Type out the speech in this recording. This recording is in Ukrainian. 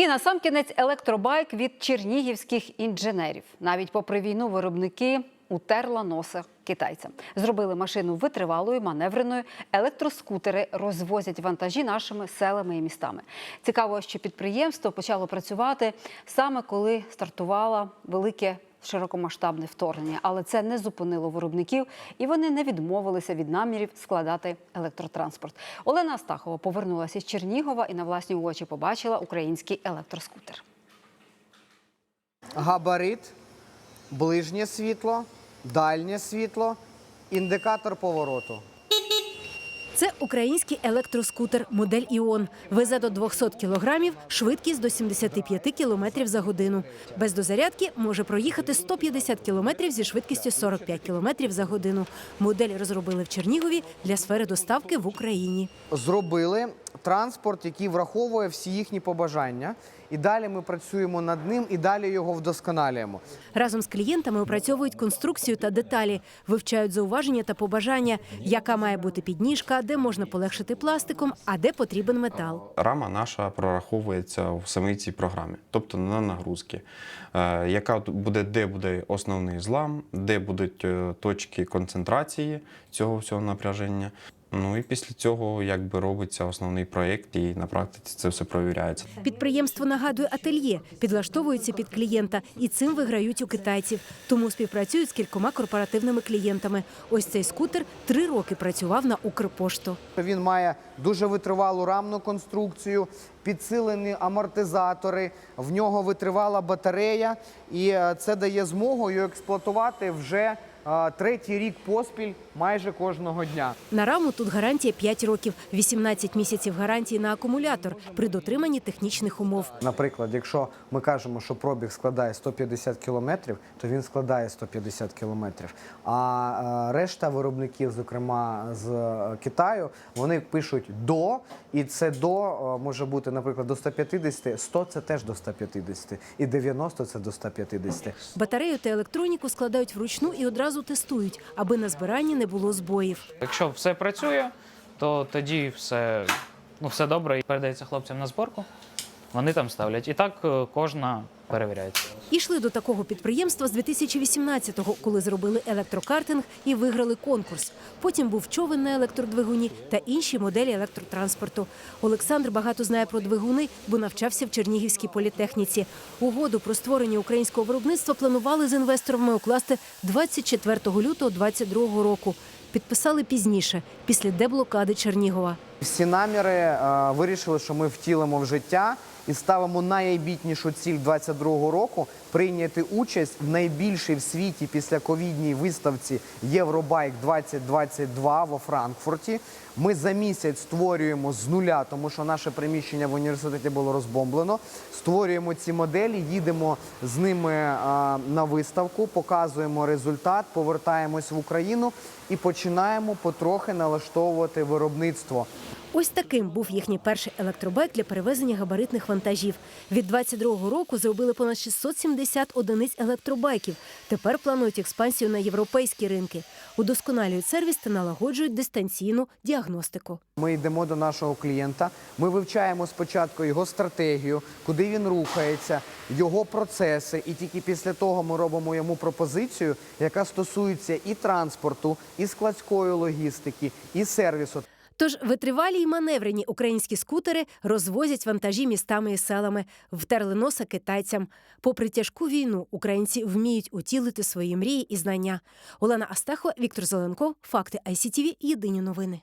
І на сам кінець електробайк від чернігівських інженерів. Навіть попри війну виробники утерла носа китайцям. Зробили машину витривалою, маневреною. Електроскутери розвозять вантажі нашими селами і містами. Цікаво, що підприємство почало працювати саме коли стартувало велике широкомасштабне вторгнення, але це не зупинило виробників, і вони не відмовилися від намірів складати електротранспорт. Олена Астахова повернулася з Чернігова і на власні очі побачила український електроскутер. габарит, ближнє світло, дальнє світло, індикатор повороту. Це український електроскутер модель Іон. Везе до 200 кілограмів, швидкість до 75 кілометрів за годину. Без дозарядки може проїхати 150 кілометрів зі швидкістю 45 кілометрів за годину. Модель розробили в Чернігові для сфери доставки в Україні. Зробили транспорт, який враховує всі їхні побажання. І далі ми працюємо над ним, і далі його вдосконалюємо. Разом з клієнтами опрацьовують конструкцію та деталі, вивчають зауваження та побажання, яка має бути підніжка, де можна полегшити пластиком, а де потрібен метал. Рама наша прораховується в самій цій програмі, тобто на нагрузки, Е, яка буде, де буде основний злам, де будуть е, точки концентрації цього всього напряження. Ну і після цього якби робиться основний проєкт, і на практиці це все провіряється. Підприємство нагадує ательє, підлаштовується під клієнта, і цим виграють у китайців. Тому співпрацюють з кількома корпоративними клієнтами. Ось цей скутер три роки працював на Укрпошту. Він має дуже витривалу рамну конструкцію, підсилені амортизатори, в нього витривала батарея, і е, це дає змогу його експлуатувати вже третій рік поспіль майже кожного дня. На раму тут гарантія 5 років, 18 місяців гарантії на акумулятор при дотриманні технічних умов. Наприклад, якщо ми кажемо, що пробіг складає 150 кілометрів, то він складає 150 кілометрів. А е, решта виробників, зокрема з е, Китаю, вони пишуть до, і це до е, може бути, наприклад, до 150, 100 це теж до 150, і 90 це до 150. Батарею та електроніку складають вручну і одразу тестують, аби на збиранні не було збоїв. Якщо все працює, то тоді все, ну, все добре і передається хлопцям на зборку. Вони там ставлять. І так е, кожна перевіряється. Ішли до такого підприємства з 2018-го, коли зробили електрокартинг і виграли конкурс. Потім був човен на електродвигуні та інші моделі електротранспорту. Олександр багато знає про двигуни, бо навчався в Чернігівській політехніці. Угоду про створення українського виробництва планували з інвесторами укласти 24 лютого 2022 року. Підписали пізніше, після деблокади Чернігова. Всі наміри е, вирішили, що ми втілимо в життя і ставимо найбітнішу ціль 22-го року прийняти участь в найбільшій в світі після ковідній виставці Євробайк 2022 во Франкфурті. Ми за місяць створюємо з нуля, тому що наше приміщення в університеті було розбомблено. Створюємо ці моделі, їдемо з ними е, на виставку, показуємо результат, повертаємось в Україну і починаємо потрохи налаштовувати виробництво. Ось таким був їхній перший електробайк для перевезення габаритних вантажів. Від 22-го року зробили понад 670 одиниць електробайків. Тепер планують експансію на європейські ринки. Удосконалюють сервіс та налагоджують дистанційну діагностику. Ми йдемо до нашого клієнта. Ми вивчаємо спочатку його стратегію, куди він рухається, його процеси, і тільки після того ми робимо йому пропозицію, яка стосується і транспорту, і складської логістики, і сервісу. Тож витривалі й маневрені українські скутери розвозять вантажі містами і селами, втерли носа китайцям. Попри тяжку війну, українці вміють утілити свої мрії і знання. Олена Астехова, Віктор Зеленков, факти ICTV, Єдині новини.